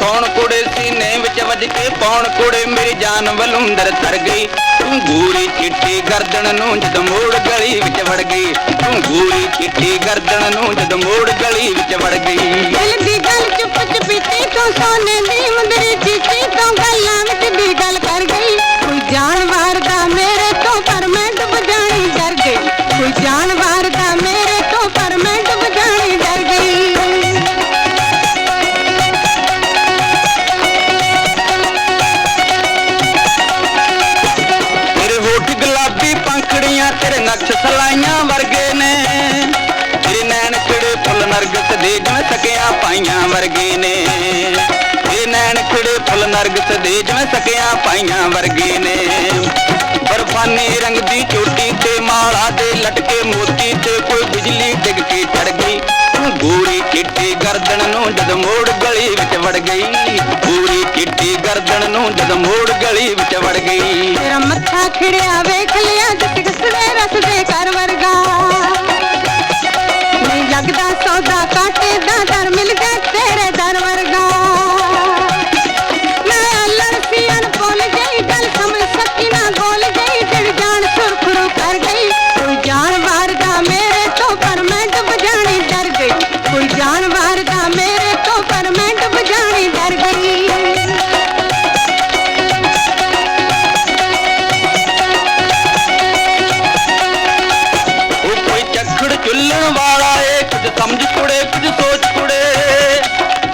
ਸੌਣ ਕੁੜੇ ਸੀਨੇ ਵਿੱਚ ਵੱਜ ਕੇ ਪੌਣ ਕੁੜੇ? ਮੇਰੀ ਜਾਨ ਵਲੁੰਦਰ ਤਰ ਗਈ। ਤੂੰ ਗੂਰੀ ਚਿੱਟੀ ਗਰਦਨ ਨੂੰ ਜਦ ਮੋੜ ਗਲੀ ਵਿੱਚ ਵੜ ਗਈ। ਤੂੰ ਗੂਰੀ ਚਿੱਟੀ ਗਰਦਨ ਨੂੰ ਜਦ ਮੋੜ ਗਲੀ ਵਿੱਚ ਵੜ ਗਈ। ਦਿਲ ਦੀ ਗੱਲ ਚੁੱਪ ਚੁਪੀਤੀ ਤੋਂ ਸੋਨੇ ਦੀ ਤੇਰੇ ਨਕਸ਼ ਸਲਾਈਆਂ ਵਰਗੇ ਨੇ। ਤੇਰੇ ਨੈਣ ਖਿੜੇ ਫੁੱਲ ਨਰਗਸ ਦੇ ਜਿਵੇਂ ਸਕਿਆ ਪਾਈਆਂ ਵਰਗੇ ਨੇ। ਤੇਰੇ ਨੈਣ ਖਿੜੇ ਫੁੱਲ ਨਰਗਸ ਦੇ ਜਿਵੇਂ ਸਕਿਆ ਪਾਈਆਂ ਵਰਗੇ ਨੇ। ਬਰਫਾਨੀ ਰੰਗ ਦੀ ਚੋਟੀ ਤੇ ਮਾਲਾ ਤੇ ਲਟਕੇ ਮੋਤੀ ਤੇ ਕੋਈ ਬਿਜਲੀ ਡਿੱਗ ਕੇ ਚੜ ਗਈ। ਗੋਰੀ ਚਿੱਟੀ ਗਰਦਨ ਨੂੰ ਜਦ ਮੋੜ ਗਲੀ ਵਿੱਚ ਵੜ ਗਈ। ਗੋਰੀ ਚਿੱਟੀ ਗਰਦਨ ਨੂੰ ਜਦ ਮੋੜ ਗਲੀ ਵਿੱਚ ਵੜ ਗਈ। ਤੇਰਾ ਮੱਥਾ ਖਿੜਿਆ ਵੇਖ ਲੱਗਦਾ ਸੌਦਾ ਕਾਟੇ ਦਾ ਦਰ ਮਿਲ ਗਿਆ ਤੇਰੇ ਦਰ ਵਰਗਾ। ਮੈਂ ਲੜਸੀਆਂ ਭੁੱਲ ਗਈ ਗੱਲ ਸਮਝ ਸਕੀ ਨਾ ਗੋਲ ਗਈ ਦਿਲ ਜਾਨ ਸੁਰਖਰੂ ਕਰ ਗਈ। ਕੋਈ ਜਾਨਵਰ ਦਾ ਮੇਰੇ ਤੋਂ ਪਰ ਮੈਂ ਡੁੱਬ ਜਾਣੀ ਡਰ ਗਈ। ਕੋਈ ਜਾਨਵਰ ਦਾ ਮੇਰੇ ਤੋਂ ਪਰ ਮੈਂ ਡੁੱਬ ਜਾਣੀ ਡਰ ਗਈ ਚੁੱਲਣ ਸਮਝ ਕੁੜੇ, ਕੁਝ ਸੋਚ ਕੁੜੇ।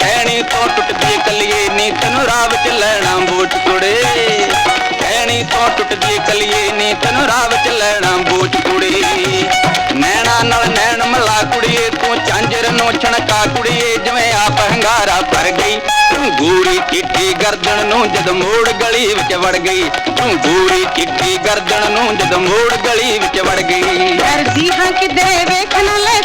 ਕਹਿਣੀ ਤੋਂ ਟੁੱਟਦੀ ਕਲੀਏ, ਨੀ ਤੈਨੂੰ ਰਾਹ ਵਿੱਚ ਲੈਣਾ ਬੋਟ ਕੁੜੇ। ਕਹਿਣੀ ਤੋਂ ਟੁੱਟਦੀ ਕਲੀਏ, ਨੀ ਤੈਨੂੰ ਰਾਹ ਵਿੱਚ ਲੈਣਾ ਬੋਟ ਕੁੜੇ। ਨੈਣਾ ਨਾਲ ਨੈਣ ਮਲਾ ਕੁੜੀਏ, ਤੂੰ ਚਾਂਜਰ ਨੂੰ ਛਣਕਾ ਕੁੜੀਏ, ਜਿਵੇਂ ਆਪ ਹੰਗਾਰਾ ਭਰ ਗਈ। ਤੂੰ ਗੂੜੀ ਚਿੱਟੀ ਗਰਦਨ ਨੂੰ ਜਦ ਮੋੜ ਗਲੀ ਵਿੱਚ ਵੜ ਗਈ। ਤੂੰ ਗੂੜੀ ਚਿੱਟੀ ਗਰਦਨ ਨੂੰ ਜਦ ਮੋੜ ਗਲੀ ਵਿੱਚ ਵੜ ਗਈ। ਡਰਦੀ ਹਾਂ ਕਿਤੇ ਵੇਖਣ ਲੈ